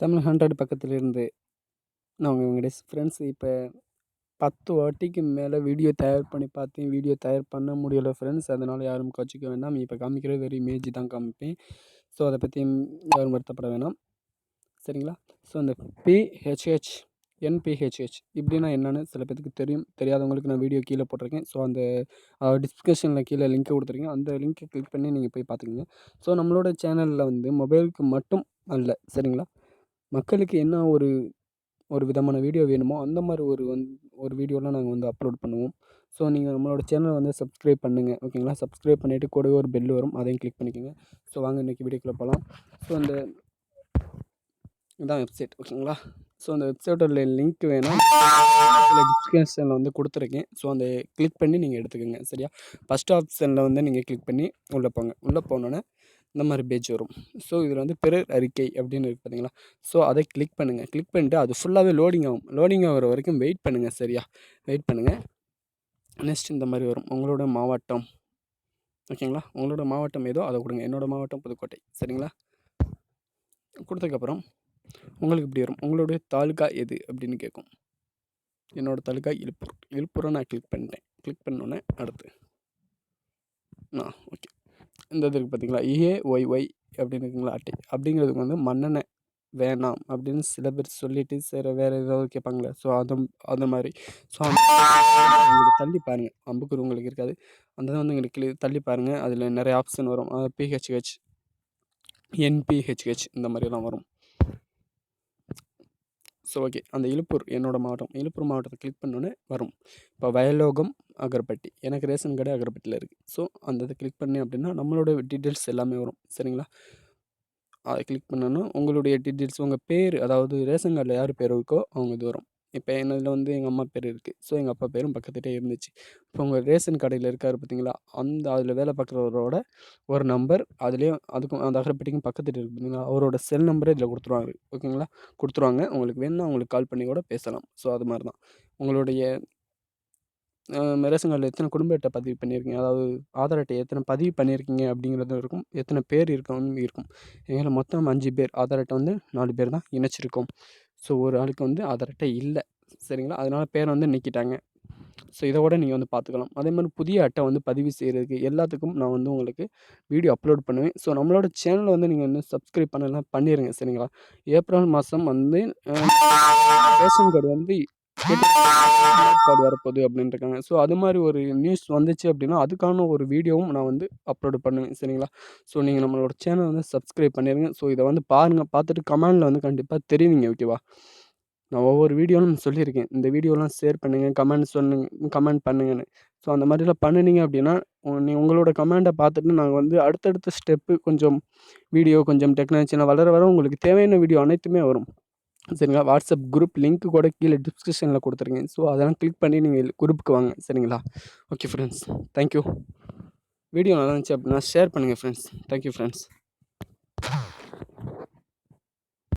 Tamil hundred பக்கத்துலேருந்து நான் உங்கள் வெங்கடேஷ் ஃப்ரெண்ட்ஸ் இப்போ பத்து வாட்டிக்கு மேலே வீடியோ தயார் பண்ணி பார்த்தேன் வீடியோ தயார் பண்ண முடியலை ஃப்ரெண்ட்ஸ் அதனால் யாரும் கோச்சிக்க வேண்டாம். இப்போ காமிக்கிறது வெறும் இமேஜ் தான் காமிப்பேன். ஸோ அதை பற்றி யாரும் வருத்தப்பட வேணாம். சரிங்களா? ஸோ அந்த பிஹெச்ஹெச் என்பிஹெச்ஹெச் இப்படின்னா என்னென்னு சில பேத்துக்கு தெரியும். தெரியாதவங்களுக்கு நான் வீடியோ கீழே போட்டிருக்கேன். ஸோ அந்த டிஸ்கிரிப்ஷனில் கீழே லிங்க்கை கொடுத்துருக்கேன். அந்த லிங்க்கை கிளிக் பண்ணி நீங்கள் போய் பார்த்துக்கோங்க. ஸோ நம்மளோட சேனலில் வந்து மொபைலுக்கு மட்டும் அல்ல. சரிங்களா? மக்களுக்கு என்ன ஒரு ஒரு விதமான வீடியோ வேணுமோ அந்த மாதிரி ஒரு வந் ஒரு வீடியோலாம் நாங்கள் வந்து அப்லோட் பண்ணுவோம். ஸோ நீங்கள் நம்மளோட சேனலை வந்து சப்ஸ்கிரைப் பண்ணுங்கள் ஓகேங்களா சப்ஸ்கிரைப் பண்ணிவிட்டு கூடவே ஒரு பெல் வரும். அதையும் கிளிக் பண்ணிக்கோங்க. ஸோ வாங்க இன்றைக்கி வீடியோக்குள்ளே போகலாம் ஸோ அந்த இதான் வெப்சைட் ஓகேங்களா ஸோ அந்த வெப்சைட்டோட லிங்க் வேணால் டிஸ்கிரிப்ஷனில் வந்து கொடுத்துருக்கேன். ஸோ அந்த கிளிக் பண்ணி நீங்கள் எடுத்துக்கோங்க சரியா? ஃபஸ்ட் ஆப்ஷனில் வந்து நீங்கள் கிளிக் பண்ணி உள்ளே போங்க. உள்ளே போனோன்னே இந்த மாதிரி பேஜ் வரும். ஸோ இதில் வந்து பிறர் அறிக்கை அப்படின்னு இருக்குது பார்த்தீங்களா ஸோ அதை கிளிக் பண்ணுங்கள் கிளிக் பண்ணிட்டு அது ஃபுல்லாகவே லோடிங் ஆகும். லோடிங் ஆகிற வரைக்கும் வெயிட் பண்ணுங்கள் சரியா? வெயிட் பண்ணுங்கள் நெக்ஸ்ட் இந்த மாதிரி வரும். உங்களோட மாவட்டம். ஓகேங்களா? உங்களோட மாவட்டம் ஏதோ அதை கொடுங்க. என்னோடய மாவட்டம் புதுக்கோட்டை. சரிங்களா? கொடுத்ததுக்கப்புறம் உங்களுக்கு இப்படி வரும். உங்களுடைய தாலுக்கா எது அப்படின்னு கேட்கும் என்னோடய தாலுக்கா இழுப்பூர் இழுப்பூரை நான் கிளிக் பண்ணிட்டேன். கிளிக் பண்ணோன்னே அடுத்து. ஆ ஓகே இந்த இது இருக்குது பார்த்தீங்களா ஒய் அப்படின்னு இருக்குங்களா? அட்டை அப்படிங்கிறதுக்கு வந்து மன்னனை வேணாம் அப்படின்னு சில பேர் சொல்லிவிட்டு சரி வேறு ஏதாவது கேட்பாங்களே. ஸோ அது அந்த மாதிரி. ஸோ உங்களுக்கு தள்ளி பாருங்கள் அம்புக்குரு உங்களுக்கு இருக்காது. அந்த வந்து உங்களுக்கு தள்ளி பாருங்கள் அதில் நிறைய ஆப்ஷன் வரும். பிஹெச்ஹெச் என்பிஹெச்ஹெச் இந்த மாதிரிலாம் வரும். ஸோ ஓகே அந்த இழுப்பூர் என்னோடய மாவட்டம். இழுப்பூர் மாவட்டத்தை கிளிக் பண்ணோன்னே வரும். இப்போ வயலோகம் அகர்பட்டி. எனக்கு ரேஷன் கடை அகர்பட்டியில் இருக்குது ஸோ அந்த இதை கிளிக் பண்ணேன் அப்படின்னா நம்மளோட டீட்டெயில்ஸ் எல்லாமே வரும். சரிங்களா? அதை கிளிக் பண்ணணும் உங்களுடைய டீட்டெயில்ஸ் உங்கள் பேர் அதாவது ரேஷன் கார்டில் யார் பேர் இருக்கோ அவங்க இது வரும். இப்போ என்னதில் வந்து எங்கள் அம்மா பேர் இருக்குது ஸோ எங்கள் அப்பா பேரும் பக்கத்துலேயே இருந்துச்சு. இப்போ உங்கள் ரேஷன் கடையில் இருக்கார் பார்த்தீங்களா? அந்த அதில் வேலை பார்க்குறவரோட ஒரு நம்பர் அதுலேயும் அதுக்கும் அந்த அகரப்பட்டிக்கும் பக்கத்தில் இருக்குது பார்த்தீங்களா? அவரோட செல் நம்பரே இதில் கொடுத்துருவாங்க ஓகேங்களா? கொடுத்துருவாங்க. உங்களுக்கு வேணும்னா அவங்களுக்கு கால் பண்ணி கூட பேசலாம். ஸோ அது மாதிரி தான் உங்களுடைய ரேஷன் கார்டில் எத்தனை குடும்ப அட்டை பதிவு பண்ணியிருக்கீங்க? அதாவது ஆதார் அட்டை எத்தனை பதிவு பண்ணியிருக்கீங்க? அப்படிங்கிறதும் இருக்கும். எத்தனை பேர் இருக்கணும் இருக்கும். எங்களை மொத்தம் அஞ்சு பேர். ஆதார் அட்டை வந்து நாலு பேர் தான் இணைச்சிருக்கோம். ஸோ ஒரு ஆளுக்கு வந்து ஆதார் அட்டை இல்லை. சரிங்களா? அதனால் பேரை வந்து நீக்கிட்டாங்க. ஸோ இதை கூட நீங்கள் வந்து பார்த்துக்கலாம். அதே மாதிரி புதிய அட்டை வந்து பதிவு செய்கிறதுக்கு எல்லாத்துக்கும் நான் வந்து உங்களுக்கு வீடியோ அப்லோட் பண்ணுவேன். ஸோ நம்மளோட சேனலை வந்து நீங்கள் வந்து சப்ஸ்கிரைப் பண்ணலாம். பண்ணிடுங்க சரிங்களா? ஏப்ரல் மாதம் வந்து ரேஷன் கார்டு வந்து கார்டு வரப்போகுது அப்படின்ட்டுருக்காங்க. ஸோ அது மாதிரி ஒரு நியூஸ் வந்துச்சு அப்படின்னா அதுக்கான ஒரு வீடியோவும் நான் வந்து அப்லோடு பண்ணுவேன். சரிங்களா? ஸோ நீங்கள் நம்மளோட சேனல் வந்து சப்ஸ்கிரைப் பண்ணிடுங்க. ஸோ இதை வந்து பாருங்கள் பார்த்துட்டு கமெண்டில் வந்து கண்டிப்பாக தெரிவிங்க ஓகேவா நான் ஒவ்வொரு வீடியோவும் சொல்லியிருக்கேன். இந்த வீடியோலாம் ஷேர் பண்ணுங்கள் கமெண்ட் சொல்லுங்க கமெண்ட் பண்ணுங்கன்னு. ஸோ அந்த மாதிரிலாம் பண்ணினீங்க அப்படின்னா நீ உங்களோட கமெண்டை பார்த்துட்டு நாங்கள் வந்து அடுத்தடுத்த ஸ்டெப்பு கொஞ்சம் வீடியோ கொஞ்சம் டெக்னாலஜிலாம் வளர வர உங்களுக்கு தேவையான வீடியோ அனைத்துமே வரும். சரிங்களா வாட்ஸ்அப் குரூப் லிங்க் கூட கீழே டிஸ்கிரிப்ஷனில் கொடுத்துருங்க. ஸோ அதெல்லாம் கிளிக் பண்ணி நீங்கள் குரூப்புக்கு வாங்க. சரிங்களா? ஓகே ஃப்ரெண்ட்ஸ் தேங்க்யூ வீடியோ நல்லா இருந்துச்சு அப்படின்னா ஷேர் பண்ணுங்கள் ஃப்ரெண்ட்ஸ் தேங்க்யூ ஃப்ரெண்ட்ஸ்